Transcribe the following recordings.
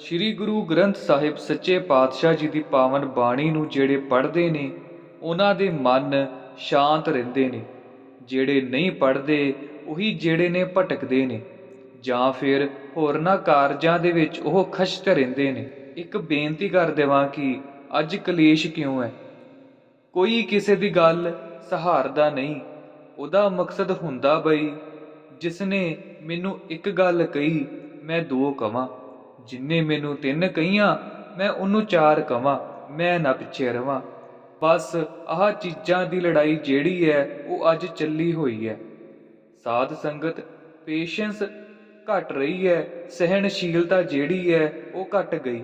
ਸ੍ਰੀ ਗੁਰੂ ਗ੍ਰੰਥ ਸਾਹਿਬ ਸੱਚੇ ਪਾਤਸ਼ਾਹ ਜੀ ਦੀ ਪਾਵਨ ਬਾਣੀ ਨੂੰ ਜਿਹੜੇ ਪੜ੍ਹਦੇ ਨੇ, ਉਹਨਾਂ ਦੇ ਮਨ ਸ਼ਾਂਤ ਰਹਿੰਦੇ ਨੇ। ਜਿਹੜੇ ਨਹੀਂ ਪੜ੍ਹਦੇ, ਉਹੀ ਜਿਹੜੇ ਨੇ ਭਟਕਦੇ ਨੇ। ਜਾਂ ਫਿਰ ਹੋਰਨਾਂ ਕਾਰਜਾਂ ਦੇ ਵਿੱਚ ਉਹ ਖਸ਼ਤ ਰਹਿੰਦੇ ਨੇ। ਇੱਕ ਬੇਨਤੀ ਕਰ ਦੇਵਾਂ ਕਿ ਅੱਜ ਕਲੇਸ਼ ਕਿਉਂ ਹੈ? ਕੋਈ ਕਿਸੇ ਦੀ ਗੱਲ ਸਹਾਰਦਾ ਨਹੀਂ। ਉਹਦਾ ਮਕਸਦ ਹੁੰਦਾ ਬਈ, ਜਿਸ ਨੇ ਮੈਨੂੰ ਇੱਕ ਗੱਲ ਕਹੀ, ਮੈਂ ਦੋ ਕਵਾਂ। ਜਿੰਨੇ ਮੈਨੂੰ ਤਿੰਨ ਕਹੀਆਂ, ਮੈਂ ਉਹਨੂੰ ਚਾਰ ਕਵਾਂ, ਮੈਂ ਨਾ ਪਿੱਛੇ ਰਵਾਂ। ਬਸ ਆਹ ਚੀਜ਼ਾਂ ਦੀ ਲੜਾਈ ਜਿਹੜੀ ਹੈ ਉਹ ਅੱਜ ਚੱਲੀ ਹੋਈ ਹੈ ਸਾਧ ਸੰਗਤ ਪੇਸ਼ੈਂਸ ਘਟ ਰਹੀ ਹੈ ਸਹਿਣਸ਼ੀਲਤਾ ਜਿਹੜੀ ਹੈ ਉਹ ਘਟ ਗਈ।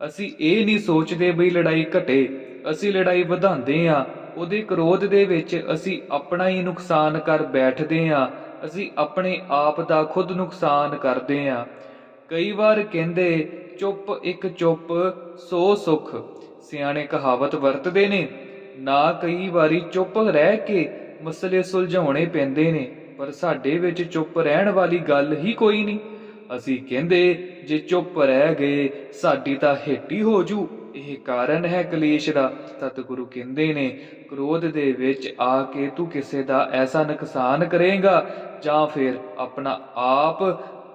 ਅਸੀਂ ਇਹ ਨਹੀਂ ਸੋਚਦੇ ਬਈ ਲੜਾਈ ਘਟੇ, ਅਸੀਂ ਲੜਾਈ ਵਧਾਉਂਦੇ ਆ, ਉਹਦੇ ਕਰੋਧ ਦੇ ਵਿੱਚ ਅਸੀਂ ਆਪਣਾ ਹੀ ਨੁਕਸਾਨ ਕਰ ਬੈਠਦੇ ਆ, ਅਸੀਂ ਆਪਣੇ ਆਪ ਦਾ ਖੁਦ ਨੁਕਸਾਨ ਕਰਦੇ ਆ। ਕਈ ਵਾਰ ਕਹਿੰਦੇ, ਚੁੱਪ, ਇੱਕ ਚੁੱਪ, ਸੋ ਸੁਖ। ਸਿਆਣੇ ਕਹਾਵਤ ਵਰਤਦੇ ਨੇ। ਨਾ ਕਈ ਵਾਰੀ ਚੁੱਪ ਰਹਿ ਕੇ ਮਸਲੇ ਸੁਲਝਾਉਣੇ ਪੈਂਦੇ ਨੇ, ਪਰ ਸਾਡੇ ਵਿੱਚ ਚੁੱਪ ਰਹਿਣ ਵਾਲੀ ਗੱਲ ਹੀ ਕੋਈ ਨਹੀਂ। ਅਸੀਂ ਕਹਿੰਦੇ, ਜੇ ਚੁੱਪ ਰਹਿ ਗਏ, ਸਾਡੀ ਤਾਂ ਹੇਟੀ ਹੋ ਜੂ। ਇਹ ਕਾਰਨ ਹੈ ਕਲੇਸ਼ ਦਾ। ਸਤਿਗੁਰੂ ਕਹਿੰਦੇ ਨੇ, ਕ੍ਰੋਧ ਦੇ ਵਿੱਚ ਆ ਕੇ ਤੂੰ ਕਿਸੇ ਦਾ ਐਸਾ ਨੁਕਸਾਨ ਕਰੇਗਾ, ਜਾਂ ਫਿਰ ਆਪਣਾ ਆਪ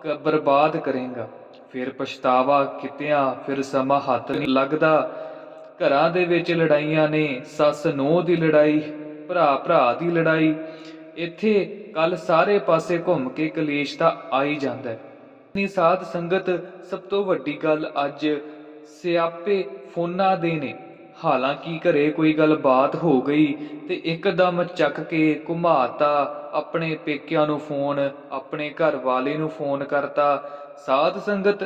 ਬਰਬਾਦ ਕਰੇਗਾ। ਫਿਰ ਪਛਤਾਵਾ ਕਿਤਿਆਂ, ਫਿਰ ਸਮਾਂ ਹੱਥ ਨਹੀਂ ਲੱਗਦਾ। ਘਰਾਂ ਦੇ ਵਿੱਚ ਲੜਾਈਆਂ ਨੇ, ਸੱਸ ਨੂੰਹ ਦੀ ਲੜਾਈ, ਭਰਾ ਭਰਾ ਦੀ ਲੜਾਈ। ਇੱਥੇ ਕੱਲ ਸਾਰੇ ਪਾਸੇ ਘੁੰਮ ਕੇ ਕਲੇਸ਼ ਤਾਂ ਆ ਹੀ ਜਾਂਦਾ ਹੈ। ਨੀ ਸਾਧ ਸੰਗਤ ਸਭ ਤੋਂ ਵੱਡੀ ਗੱਲ ਅੱਜ ਸਿਆਪੇ ਫੋਨਾਂ ਦੇ ਨੇ। ਹਾਲਾਂਕਿ ਘਰੇ ਕੋਈ ਗੱਲ ਬਾਤ ਹੋ ਗਈ ਤੇ ਇੱਕਦਮ ਚੱਕ ਕੇ ਘੁਮਾਤਾ, ਆਪਣੇ ਪੇਕਿਆਂ ਨੂੰ ਫੋਨ, ਆਪਣੇ ਘਰ ਵਾਲੇ ਨੂੰ ਫੋਨ ਕਰਤਾ। ਸਾਧ ਸੰਗਤ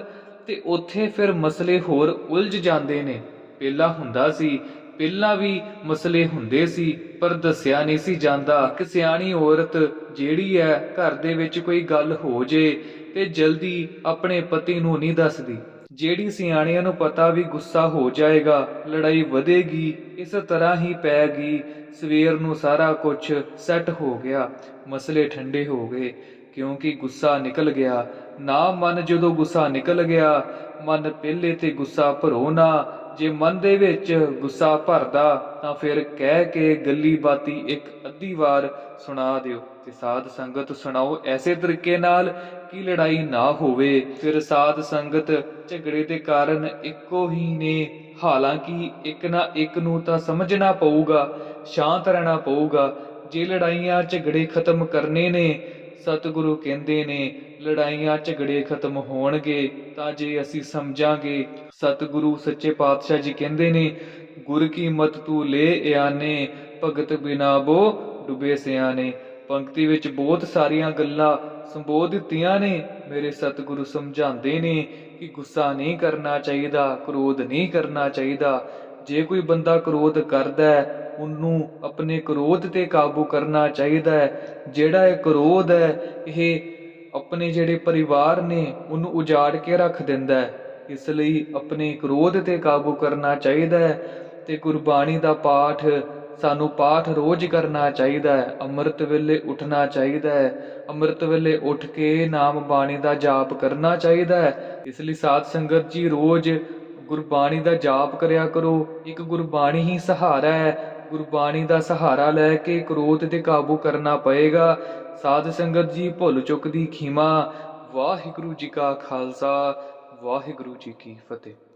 ਤੇ ਉੱਥੇ ਫਿਰ ਮਸਲੇ ਹੋਰ ਉਲਝ ਜਾਂਦੇ ਨੇ। ਪਹਿਲਾਂ ਹੁੰਦਾ ਸੀ, ਪਹਿਲਾਂ ਵੀ ਮਸਲੇ ਹੁੰਦੇ ਸੀ, ਪਰ ਦੱਸਿਆ ਨਹੀਂ ਸੀ ਜਾਂਦਾ। ਕਿ ਸਿਆਣੀ ਔਰਤ ਜਿਹੜੀ ਹੈ, ਘਰ ਦੇ ਵਿੱਚ ਕੋਈ ਗੱਲ ਹੋ ਜੇ ਤੇ ਜਲਦੀ ਆਪਣੇ ਪਤੀ ਨੂੰ ਨਹੀਂ ਦੱਸਦੀ। ਜਿਹੜੀ ਸਿਆਣਿਆਂ ਨੂੰ ਪਤਾ ਵੀ ਗੁੱਸਾ ਹੋ ਜਾਏਗਾ, ਲੜਾਈ ਵਧੇਗੀ, ਇਸ ਤਰ੍ਹਾਂ ਹੀ ਪੈ ਗਈ, ਸਵੇਰ ਨੂੰ ਸਾਰਾ ਕੁਝ ਸੈੱਟ ਹੋ ਗਿਆ, ਮਸਲੇ ਠੰਡੇ ਹੋ ਗਏ, ਕਿਉਂਕਿ ਗੁੱਸਾ ਨਿਕਲ ਗਿਆ। ਨਾ ਮਨ ਜਦੋਂ ਗੁੱਸਾ ਨਿਕਲ ਗਿਆ, ਮਨ ਪਹਿਲੇ ਤੇ ਗੁੱਸਾ ਭਰੋ ਨਾ ਜੇ ਮਨ ਦੇ ਵਿੱਚ ਗੁੱਸਾ ਭਰਦਾ ਤਾਂ ਫਿਰ ਕਹਿ ਕੇ ਗੱਲੀ ਬਾਤੀ ਇੱਕ ਅੱਧੀ ਵਾਰ ਸੁਣਾ ਦਿਓ ਤੇ ਸਾਧ ਸੰਗਤ ਸੁਣਾਓ ਐਸੇ ਤਰੀਕੇ ਨਾਲ ਕਿ ਲੜਾਈ ਨਾ ਹੋਵੇ। ਫਿਰ ਸਾਧ ਸੰਗਤ ਝਗੜੇ ਦੇ ਕਾਰਨ ਇੱਕੋ ਹੀ ਨੇ। ਹਾਲਾਂਕਿ ਇੱਕ ਨਾ ਇੱਕ ਨੂੰ ਤਾਂ ਸਮਝਣਾ ਪਊਗਾ, ਸ਼ਾਂਤ ਰਹਿਣਾ ਪਊਗਾ। ਜੇ ਲੜਾਈਆਂ ਝਗੜੇ ਖਤਮ ਕਰਨੇ ਨੇ ਸਤਿਗੁਰੂ ਕਹਿੰਦੇ ਨੇ, ਲੜਾਈਆਂ ਝਗੜੇ ਖਤਮ ਹੋਣਗੇ, ਤਾਂ ਜੇ ਅਸੀਂ ਸਮਝਾਂਗੇ, ਸਤਿਗੁਰੂ ਸੱਚੇ ਪਾਤਸ਼ਾਹ ਜੀ ਕਹਿੰਦੇ ਨੇ, ਗੁਰ ਕੀ ਮਤ ਤੂੰ ਲੈ ਆਨੇ ਭਗਤ ਬਿਨਾ ਬੋ ਡੁਬੇ ਸਿਆਣੇ। ਪੰਕਤੀ ਵਿੱਚ ਬਹੁਤ ਸਾਰੀਆਂ ਗੱਲਾਂ ਸੰਬੋਧ ਦਿੱਤੀਆਂ ਨੇ, ਮੇਰੇ ਸਤਿਗੁਰੂ ਸਮਝਾਉਂਦੇ ਨੇ ਕਿ ਗੁੱਸਾ ਨਹੀਂ ਕਰਨਾ ਚਾਹੀਦਾ, ਕ੍ਰੋਧ ਨਹੀਂ ਕਰਨਾ ਚਾਹੀਦਾ। ਜੇ ਕੋਈ ਬੰਦਾ ਕ੍ਰੋਧ ਕਰਦਾ ਹੈ ਉਹਨੂੰ ਆਪਣੇ ਕ੍ਰੋਧ ਤੇ ਕਾਬੂ ਕਰਨਾ ਚਾਹੀਦਾ ਹੈ। ਜਿਹੜਾ ਇਹ ਕ੍ਰੋਧ ਹੈ, ਇਹ ਆਪਣੇ ਜਿਹੜੇ ਪਰਿਵਾਰ ਨੇ, ਉਹਨੂੰ ਉਜਾੜ ਕੇ ਰੱਖ ਦਿੰਦਾ ਹੈ। ਇਸ ਲਈ ਆਪਣੇ ਕ੍ਰੋਧ ਤੇ ਕਾਬੂ ਕਰਨਾ ਚਾਹੀਦਾ ਹੈ ਤੇ ਗੁਰਬਾਣੀ ਦਾ ਪਾਠ ਸਾਨੂੰ ਪਾਠ ਰੋਜ਼ ਕਰਨਾ ਚਾਹੀਦਾ ਹੈ। ਅੰਮ੍ਰਿਤ ਵੇਲੇ ਉੱਠਣਾ ਚਾਹੀਦਾ ਹੈ। ਅੰਮ੍ਰਿਤ ਵੇਲੇ ਉੱਠ ਕੇ ਨਾਮ ਬਾਣੀ ਦਾ ਜਾਪ ਕਰਨਾ ਚਾਹੀਦਾ ਹੈ। ਇਸ ਲਈ ਸਾਧ ਸੰਗਤ ਜੀ ਰੋਜ਼ ਗੁਰਬਾਣੀ ਦਾ ਜਾਪ ਕਰਿਆ ਕਰੋ। ਇੱਕ ਗੁਰਬਾਣੀ ਹੀ ਸਹਾਰਾ ਹੈ। ਗੁਰਬਾਣੀ ਦਾ ਸਹਾਰਾ ਲੈ ਕੇ ਕ੍ਰੋਧ ਤੇ ਕਾਬੂ ਕਰਨਾ ਪਏਗਾ। ਸਾਧ ਸੰਗਤ ਜੀ, ਭੁੱਲ ਚੁੱਕ ਦੀ ਖੀਮਾ। ਵਾਹਿਗੁਰੂ ਜੀ ਕਾ ਖਾਲਸਾ, ਵਾਹਿਗੁਰੂ ਜੀ ਕੀ ਫਤਿਹ।